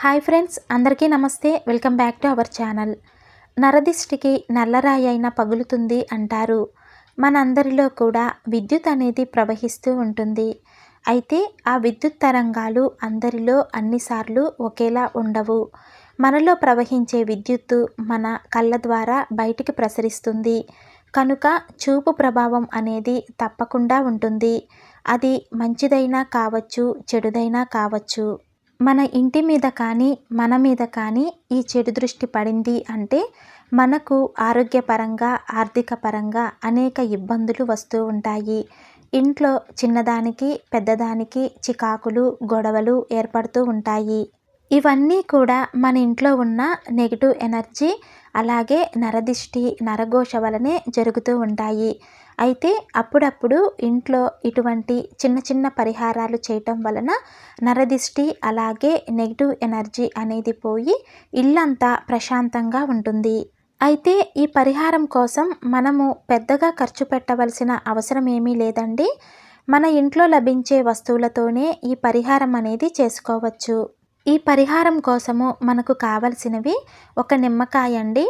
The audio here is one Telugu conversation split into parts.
హాయ్ ఫ్రెండ్స్ అందరికీ నమస్తే. Welcome back to our channel. నరదిష్టికి నల్లరాయి అయినా పగులుతుంది అంటారు. మనందరిలో కూడా విద్యుత్ అనేది ప్రవహిస్తూ ఉంటుంది. అయితే ఆ విద్యుత్ తరంగాలు అందరిలో అన్నిసార్లు ఒకేలా ఉండవు. మనలో ప్రవహించే విద్యుత్తు మన కళ్ళ ద్వారా బయటికి ప్రసరిస్తుంది. కనుక చూపు ప్రభావం అనేది తప్పకుండా ఉంటుంది. అది మంచిదైనా కావచ్చు చెడుదైనా కావచ్చు. మన ఇంటి మీద కానీ మన మీద కానీ ఈ చెడు దృష్టి పడింది అంటే మనకు ఆరోగ్యపరంగా ఆర్థిక పరంగా అనేక ఇబ్బందులు వస్తూ ఉంటాయి. ఇంట్లో చిన్నదానికి పెద్దదానికి చికాకులు గొడవలు ఏర్పడుతూ ఉంటాయి. ఇవన్నీ కూడా మన ఇంట్లో ఉన్న నెగిటివ్ ఎనర్జీ అలాగే నరదిష్టి నరఘోష వలనే జరుగుతూ ఉంటాయి. అయితే అప్పుడప్పుడు ఇంట్లో ఇటువంటి చిన్న చిన్న పరిహారాలు చేయటం వలన నరదిష్టి అలాగే నెగిటివ్ ఎనర్జీ అనేది పోయి ఇల్లంతా ప్రశాంతంగా ఉంటుంది. అయితే ఈ పరిహారం కోసం మనము పెద్దగా ఖర్చు పెట్టవలసిన అవసరం ఏమీ లేదండి. మన ఇంట్లో లభించే వస్తువులతోనే ఈ పరిహారం అనేది చేసుకోవచ్చు. ఈ పరిహారం కోసము మనకు కావలసినవి ఒక నిమ్మకాయ అండి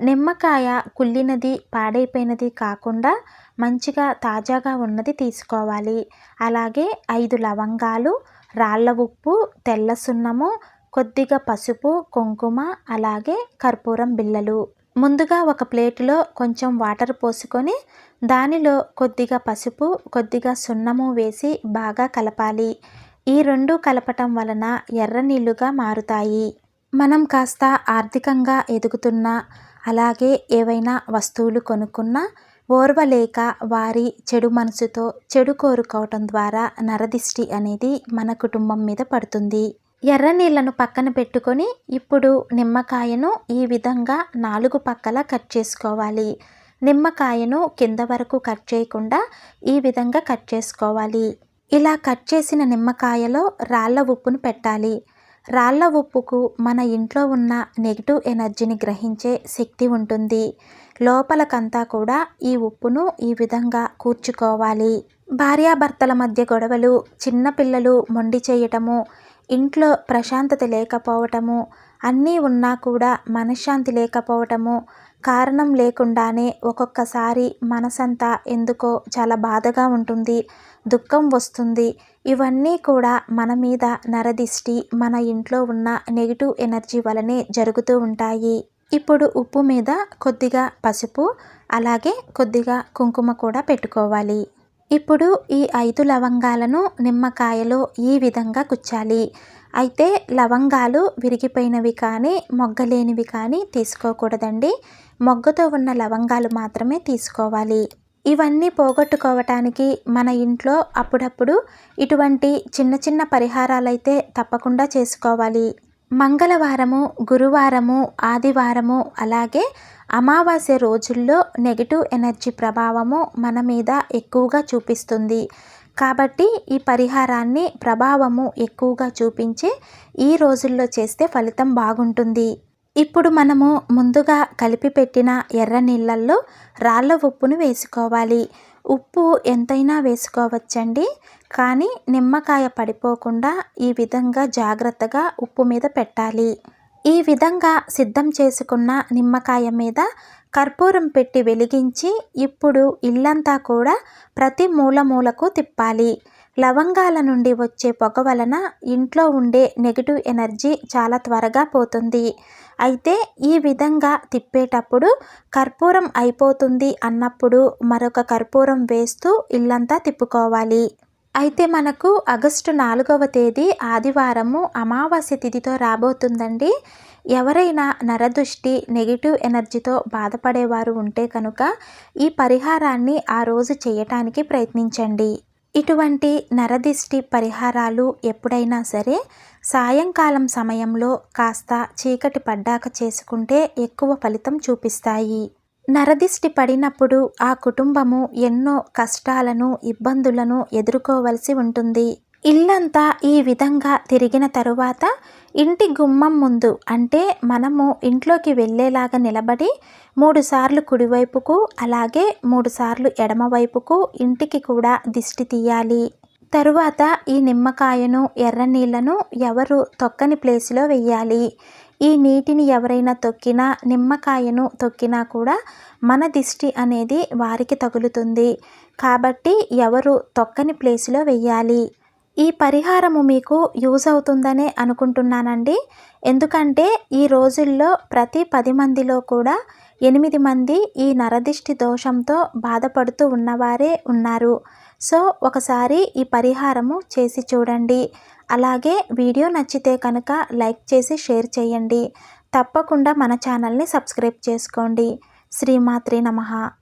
నిమ్మకాయ కుళ్ళినది పాడైపోయినది కాకుండా మంచిగా తాజాగా ఉన్నది తీసుకోవాలి. అలాగే ఐదు లవంగాలు రాళ్ళ ఉప్పు తెల్ల సున్నము కొద్దిగా పసుపు కుంకుమ అలాగే కర్పూరం బిళ్ళలు. ముందుగా ఒక ప్లేటులో కొంచెం వాటర్ పోసుకొని దానిలో కొద్దిగా పసుపు కొద్దిగా సున్నము వేసి బాగా కలపాలి. ఈ రెండు కలపటం వలన ఎర్ర నీళ్ళుగా మారుతాయి. మనం కాస్త ఆర్థికంగా ఎదుగుతున్నా అలాగే ఏవైనా వస్తువులు కొనుక్కున్నా ఓర్వలేక వారి చెడు మనసుతో చెడు కోరుకోవటం ద్వారా నరదిష్టి అనేది మన కుటుంబం మీద పడుతుంది. ఎర్ర నీళ్ళను పక్కన పెట్టుకొని ఇప్పుడు నిమ్మకాయను ఈ విధంగా నాలుగు పక్కల కట్ చేసుకోవాలి. నిమ్మకాయను కింద వరకు కట్ చేయకుండా ఈ విధంగా కట్ చేసుకోవాలి. ఇలా కట్ చేసిన నిమ్మకాయలో రాళ్ళ ఉప్పును పెట్టాలి. రాళ్ళ ఉప్పుకు మన ఇంట్లో ఉన్న నెగిటివ్ ఎనర్జీని గ్రహించే శక్తి ఉంటుంది. లోపలకంతా కూడా ఈ ఉప్పును ఈ విధంగా కూర్చుకోవాలి. భార్యాభర్తల మధ్య గొడవలు చిన్నపిల్లలు మొండి చేయటము ఇంట్లో ప్రశాంతత లేకపోవటము అన్నీ ఉన్నా కూడా మనశ్శాంతి లేకపోవటము కారణం లేకుండానే ఒక్కొక్కసారి మనసంతా ఎందుకో చాలా బాధగా ఉంటుంది దుఃఖం వస్తుంది. ఇవన్నీ కూడా మన మీద నరదిష్టి మన ఇంట్లో ఉన్న నెగిటివ్ ఎనర్జీ వలనే జరుగుతూ ఉంటాయి. ఇప్పుడు ఉప్పు మీద కొద్దిగా పసుపు అలాగే కొద్దిగా కుంకుమ కూడా పెట్టుకోవాలి. ఇప్పుడు ఈ ఐదు లవంగాలను నిమ్మకాయలో ఈ విధంగా కుచ్చాలి అయితే లవంగాలు విరిగిపోయినవి కానీ మొగ్గలేనివి కానీ తీసుకోకూడదండి. మొగ్గతో ఉన్న లవంగాలు మాత్రమే తీసుకోవాలి. ఇవన్నీ పోగొట్టుకోవటానికి మన ఇంట్లో అప్పుడప్పుడు ఇటువంటి చిన్న చిన్న పరిహారాలైతే తప్పకుండా చేసుకోవాలి. మంగళవారము గురువారము ఆదివారము అలాగే అమావాస్య రోజుల్లో నెగిటివ్ ఎనర్జీ ప్రభావము మన మీద ఎక్కువగా చూపిస్తుంది. కాబట్టి ఈ పరిహారాన్ని ప్రభావము ఎక్కువగా చూపించి ఈ రోజుల్లో చేస్తే ఫలితం బాగుంటుంది. ఇప్పుడు మనము ముందుగా కలిపి పెట్టిన ఎర్ర నీళ్ళల్లో రాళ్ళ ఉప్పును వేసుకోవాలి. ఉప్పు ఎంతైనా వేసుకోవచ్చండి. కానీ నిమ్మకాయ పడిపోకుండా ఈ విధంగా జాగ్రత్తగా ఉప్పు మీద పెట్టాలి. ఈ విధంగా సిద్ధం చేసుకున్న నిమ్మకాయ మీద కర్పూరం పెట్టి వెలిగించి ఇప్పుడు ఇల్లంతా కూడా ప్రతి మూల మూలకు తిప్పాలి. లవంగాల నుండి వచ్చే పొగ వలన ఇంట్లో ఉండే నెగిటివ్ ఎనర్జీ చాలా త్వరగా పోతుంది. అయితే ఈ విధంగా తిప్పేటప్పుడు కర్పూరం అయిపోతుంది అన్నప్పుడు మరొక కర్పూరం వేస్తూ ఇల్లంతా తిప్పుకోవాలి. అయితే మనకు ఆగస్టు నాలుగవ తేదీ ఆదివారము అమావాస్య తిథితో రాబోతుందండి. ఎవరైనా నరదృష్టి నెగిటివ్ ఎనర్జీతో బాధపడేవారు ఉంటే కనుక ఈ పరిహారాన్ని ఆ రోజు చేయటానికి ప్రయత్నించండి. ఇటువంటి నరదిష్టి పరిహారాలు ఎప్పుడైనా సరే సాయంకాలం సమయంలో కాస్త చీకటి పడ్డాక చేసుకుంటే ఎక్కువ ఫలితం చూపిస్తాయి. నరదిష్టి పడినప్పుడు ఆ కుటుంబము ఎన్నో కష్టాలను ఇబ్బందులను ఎదుర్కోవలసి ఉంటుంది. ఇల్లంతా ఈ విధంగా తిరిగిన తరువాత ఇంటి గుమ్మం ముందు అంటే మనము ఇంట్లోకి వెళ్ళేలాగా నిలబడి మూడుసార్లు కుడివైపుకు అలాగే మూడుసార్లు ఎడమవైపుకు ఇంటికి కూడా దిష్టి తీయాలి. తరువాత ఈ నిమ్మకాయను ఎర్ర నీళ్ళను ఎవరు తొక్కని ప్లేస్లో వెయ్యాలి. ఈ నీటిని ఎవరైనా తొక్కినా నిమ్మకాయను తొక్కినా కూడా మన దిష్టి అనేది వారికి తగులుతుంది. కాబట్టి ఎవరు తొక్కని ప్లేస్లో వెయ్యాలి. ఈ పరిహారము మీకు యూజ్ అవుతుందనే అనుకుంటున్నానండి. ఎందుకంటే ఈ రోజుల్లో ప్రతి పది మందిలో కూడా ఎనిమిది మంది ఈ నరదిష్టి దోషంతో బాధపడుతూ ఉన్నవారే ఉన్నారు. సో ఒకసారి ఈ పరిహారము చేసి చూడండి. అలాగే వీడియో నచ్చితే కనుక లైక్ చేసి షేర్ చేయండి. తప్పకుండా మన ఛానల్ని సబ్స్క్రైబ్ చేసుకోండి. శ్రీమాత్రి నమః.